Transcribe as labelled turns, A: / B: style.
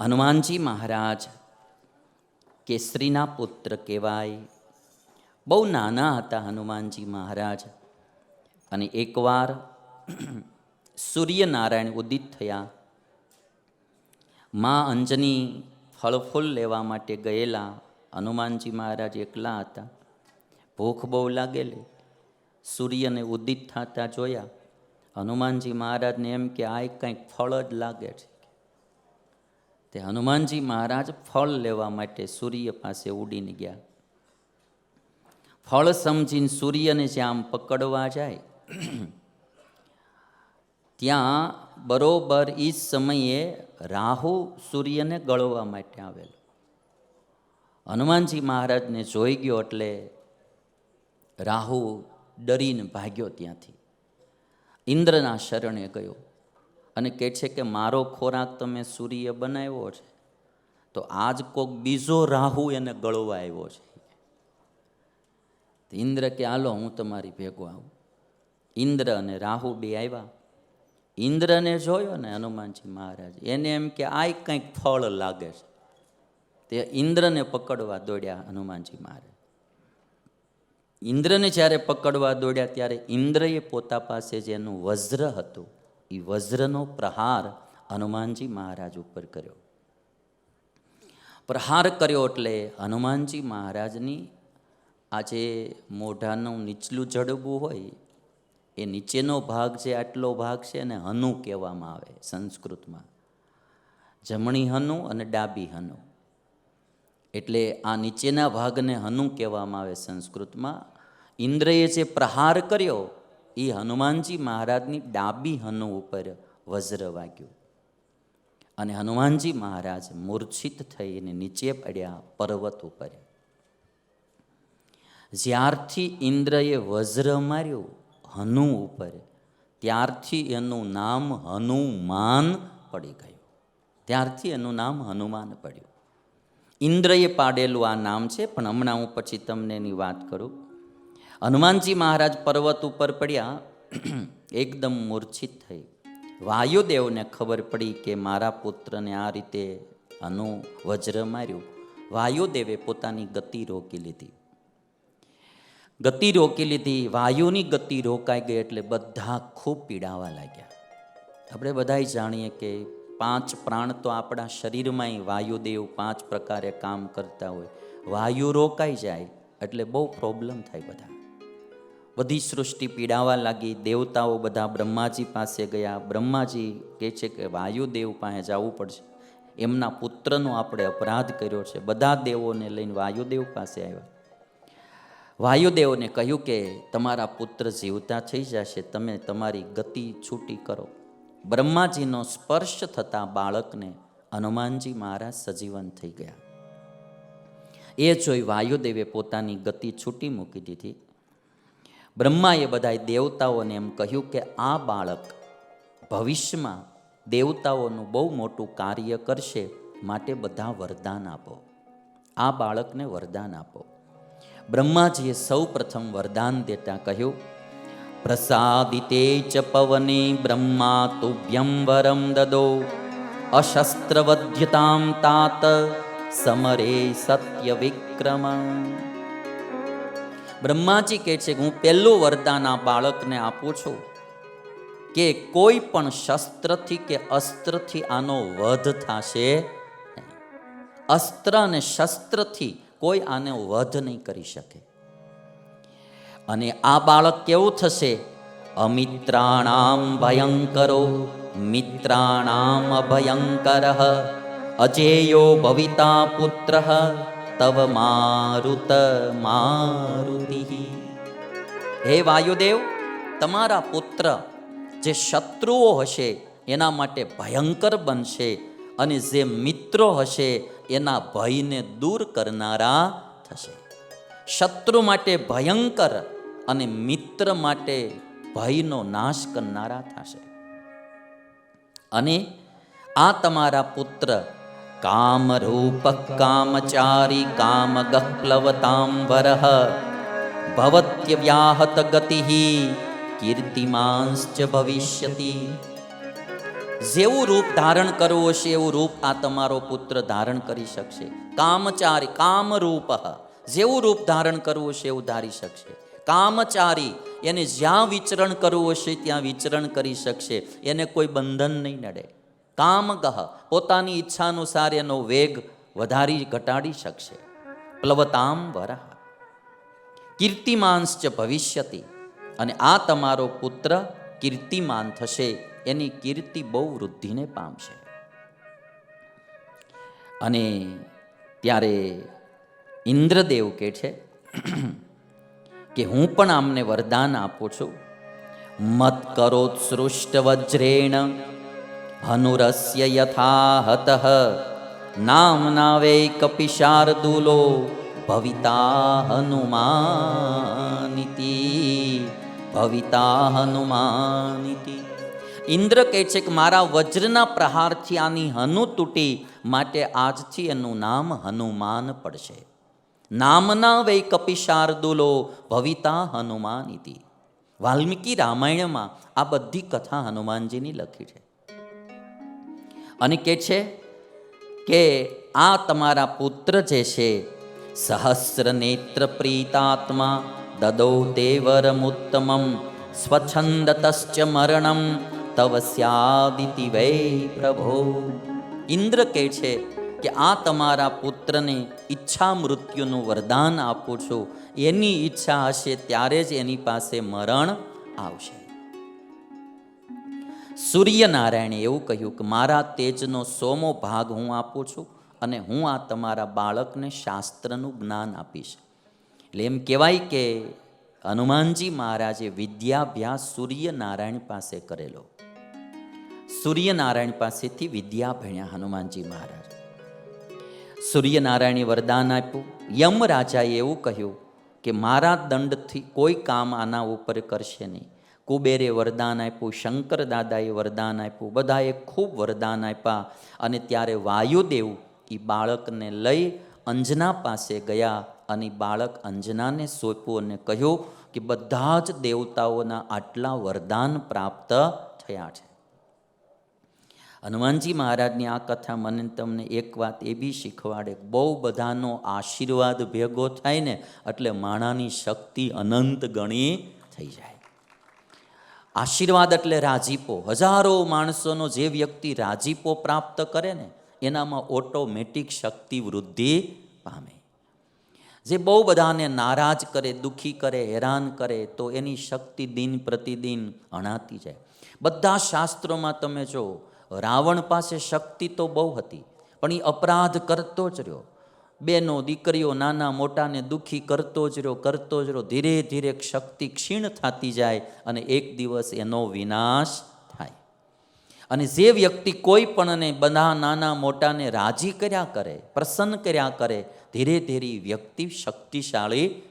A: હનુમાનજી મહારાજ કેસરીના પુત્ર કહેવાય. બહુ નાના હતા હનુમાનજી મહારાજ. અને એકવાર સૂર્યનારાયણ ઉદિત થયા. મા અંજની ફળફૂલ લેવા માટે ગયેલા. હનુમાનજી મહારાજ એકલા હતા. ભૂખ બહુ લાગેલી. સૂર્યને ઉદિત થતા જોયા. હનુમાનજી મહારાજને એમ કે આ કંઈક ફળ જ લાગે છે. તે હનુમાનજી મહારાજ ફળ લેવા માટે સૂર્ય પાસે ઉડીને ગયા. ફળ સમજીને સૂર્યને જ્યાં આમ પકડવા જાય, ત્યાં બરોબર એ જ સમયે રાહુ સૂર્યને ગળવા માટે આવેલો. હનુમાનજી મહારાજને જોઈ ગયો એટલે રાહુ ડરીને ભાગ્યો ત્યાંથી. ઇન્દ્રના શરણે ગયો. અને કહે છે કે મારો ખોરાક તમે સૂર્ય બનાવ્યો છે, તો આજ કોક બીજો રાહુ એને ગળવા આવ્યો છે. ઇન્દ્ર કે, હાલો, હું તમારી ભેગો આવું. ઇન્દ્ર અને રાહુ બે આવ્યા. ઇન્દ્રને જોયો ને હનુમાનજી મહારાજ, એને એમ કે આ કંઈક ફળ લાગે છે. તે ઇન્દ્રને પકડવા દોડ્યા હનુમાનજી મહારાજ. ઇન્દ્રને જ્યારે પકડવા દોડ્યા, ત્યારે ઇન્દ્રએ પોતા પાસે જેનું વજ્ર હતું. એ વજ્રનો પ્રહાર હનુમાનજી મહારાજ ઉપર કર્યો. પ્રહાર કર્યો એટલે હનુમાનજી મહારાજની આ જે મોઢાનું નીચલું જડબું હોય, એ નીચેનો ભાગ છે, આટલો ભાગ છે એને હનુ કહેવામાં આવે સંસ્કૃતમાં. જમણી હનુ અને ડાબી હનુ. એટલે આ નીચેના ભાગને હનુ કહેવામાં આવે સંસ્કૃતમાં. ઇન્દ્રએ જે પ્રહાર કર્યો એ હનુમાનજી મહારાજની ડાબી હનુ ઉપર વજ્ર વાગ્યું. અને હનુમાનજી મહારાજ મૂર્છિત થઈને નીચે પડ્યા પર્વત ઉપર. જ્યારથી ઇન્દ્રએ વજ્ર માર્યું હનુ ઉપર, ત્યારથી એનું નામ હનુમાન પડી ગયું. ત્યારથી એનું નામ હનુમાન પડ્યું. ઇન્દ્રએ પાડેલું આ નામ છે, પણ હમણાં હું પછી તમને એની વાત કરું. હનુમાનજી મહારાજ પર્વત ઉપર પડ્યા, એકદમ મૂર્છિત થઈ. વાયુદેવને ખબર પડી કે મારા પુત્રને આ રીતે હનુ વજ્ર માર્યું. વાયુદેવે પોતાની ગતિ રોકી લીધી. ગતિ રોકી લીધી, વાયુની ગતિ રોકાઈ ગઈ એટલે બધા ખૂબ પીડાવા લાગ્યા. આપણે બધાય જાણીએ કે પાંચ પ્રાણ તો આપણા શરીરમાં વાયુદેવ પાંચ પ્રકારે કામ કરતા હોય. વાયુ રોકાઈ જાય એટલે બહુ પ્રોબ્લેમ થાય બધા બધી સૃષ્ટિ પીડાવા લાગી. દેવતાઓ બધા બ્રહ્માજી પાસે ગયા. બ્રહ્માજી કહે છે કે વાયુદેવ પાસે જવું પડશે. એમના પુત્રનો આપણે અપરાધ કર્યો છે. બધા દેવોને લઈને વાયુદેવ પાસે આવ્યા. વાયુદેવને કહ્યું કે તમારા પુત્ર જીવતા થઈ જશે. તમે તમારી ગતિ છૂટી કરો. બ્રહ્માજીનો સ્પર્શ થતાં બાળકને હનુમાનજી મહારાજ સજીવન થઈ ગયા. એ જોઈ વાયુદેવે પોતાની ગતિ છૂટી મૂકી દીધી. બ્રહ્માએ બધા દેવતાઓને એમ કહ્યું કે આ બાળક ભવિષ્યમાં દેવતાઓનું બહુ મોટું કાર્ય કરશે માટે બધા વરદાન આપો. આ બાળકને વરદાન આપો. બ્રહ્માજીએ સૌ પ્રથમ વરદાન દેતા કહ્યું, પ્રસાદિતે ચ પવને બ્રહ્મા તુભ્યમ વરમ દદો અશસ્ત્રવધ્યતામ તાત સમરે સત્ય વિક્રમ બ્રહ્માજી કહે છે કે હું પહેલું વરદાન આ બાળકને આપું છું કે કોઈ પણ શસ્ત્રથી કે અસ્ત્રથી આનો વધ થશે અસ્ત્ર અને શસ્ત્રથી કોઈ આને વધ નહીં કરી શકે. અને આ બાળક કેવું થશે? અમિત્રાણામ ભયંકરો, મિત્રાણામ અભયંકર, અજેયો ભવિતા પુત્ર તવ મારુત મારુતિ હે વાયુદેવ તમારા પુત્ર જે શત્રુઓ હશે, એના માટે ભયંકર બનશે અને જે મિત્રો હશે, એના ભયને દૂર કરનારા થશે. શત્રુ માટે ભયંકર અને મિત્ર માટે ભયનો નાશ કરનારા થશે. અને આ તમારા પુત્ર કામરૂપ કામચારી કામ भवत्यव्याहतगतिः કીર્તિમાંશ્ચ ભવિષ્યતિ જેવું રૂપ ધારણ કરવું હશે એવું રૂપ આ તમારો પુત્ર ધારણ કરી શકશે કામચારી કામરૂપ જેવું રૂપ ધારણ કરવું હશે એવું ધારી શકશે કામચારી એને જ્યાં વિચરણ કરવું હશે ત્યાં વિચરણ કરી શકશે એને કોઈ બંધન નહીં નડે કામગહ, પોતાની ઈચ્છા અનુસાર એનો વેગ વધારી ઘટાડી શકશે. પ્લવતામ વરાહ. કીર્તિમાંશ ભવિષ્યતિ, અને આ તમારો પુત્ર કીર્તિમાન થશે, એની કીર્તિ બહુ વૃદ્ધિને પામશે. અને ત્યારે ઇન્દ્રદેવ કે છે કે હું પણ આમને વરદાન આપું છું. મત કરોત સૃષ્ટ વજ્રેણ હનુરસ્ય યથા હત નામના વે કપિશાર્દુલો ભવિતા હનુમાનિતિ ભવિતા હનુમાનિતિ ઇન્દ્ર કહે છે કે મારા વજ્રના પ્રહારથી આની હનુ તૂટી માટે આજથી એનું નામ હનુમાન પડશે નામના વૈ કપિશાર્દુલો ભવિતા હનુમાનિતિ વાલ્મીકી રામાયણમાં આ બધી કથા હનુમાનજીની લખી છે અને કે છે કે આ તમારા પુત્ર જે છે સહસ્ર નેત્ર પ્રીતાત્મા દદો તે વરમુત્તમમ સ્વચ્છંદતશ્ચ મરણમ, તવ સ્યાદિતિ વૈ પ્રભો. ઇન્દ્ર કહે છે કે આ તમારા પુત્રને ઈચ્છા મૃત્યુનું વરદાન આપું છું. એની ઈચ્છા હશે ત્યારે જ એની પાસે મરણ આવશે. સૂર્યનારાયણે એવું કહ્યું કે મારા તેજનો સોમો ભાગ હું આપું છું અને હું આ તમારા બાળકને શાસ્ત્રનું જ્ઞાન આપીશ. એટલે એમ કહેવાય કે હનુમાનજી મહારાજે વિદ્યાભ્યાસ સૂર્યનારાયણ પાસે કરેલો. સૂર્યનારાયણ પાસેથી વિદ્યા ભણ્યા હનુમાનજી મહારાજ. સૂર્યનારાયણે વરદાન આપ્યું. યમ રાજાએ એવું કહ્યું કે મારા દંડથી કોઈ કામ આના ઉપર કરશે નહીં. કુબેરે વરદાન આપ્યું શંકર દાદાએ વરદાન આપ્યું, બધાએ ખૂબ વરદાન આપ્યા અને ત્યારે વાયુદેવ એ બાળકને લઈ અંજના પાસે ગયા અને બાળક અંજનાને સોંપ્યું અને કહ્યું કે બધા જ દેવતાઓના આટલા વરદાન પ્રાપ્ત થયા છે. હનુમાનજી મહારાજની આ કથા મને તમને એક વાત એ બી શીખવાડે બહુ બધાનો આશીર્વાદ ભેગો થાય ને એટલે માણાની શક્તિ અનંત ગણી થઈ જાય. આશીર્વાદ એટલે રાજીપો. હજારો માણસોનો જે વ્યક્તિ રાજીપો પ્રાપ્ત કરે ને, એનામાં ઓટોમેટિક શક્તિ વૃદ્ધિ પામે. જે બહુ બધાને નારાજ કરે, દુઃખી કરે, હેરાન કરે, તો એની શક્તિ દિન પ્રતિદિન અણાતી જાય. બધા શાસ્ત્રોમાં તમે જો રાવણ પાસે શક્તિ તો બહુ હતી, પણ એ અપરાધ કરતો જ રહ્યો. બેનો દીકરીઓ નાના મોટાને દુઃખી કરતો જ રહ્યો, કરતો જ રહ્યો. ધીરે ધીરે શક્તિ ક્ષીણ થતી જાય અને એક દિવસ એનો વિનાશ થાય. અને જે વ્યક્તિ કોઈ પણને બધા નાના મોટાને રાજી કર્યા કરે, પ્રસન્ન કર્યા કરે, ધીરે ધીરે વ્યક્તિ શક્તિશાળી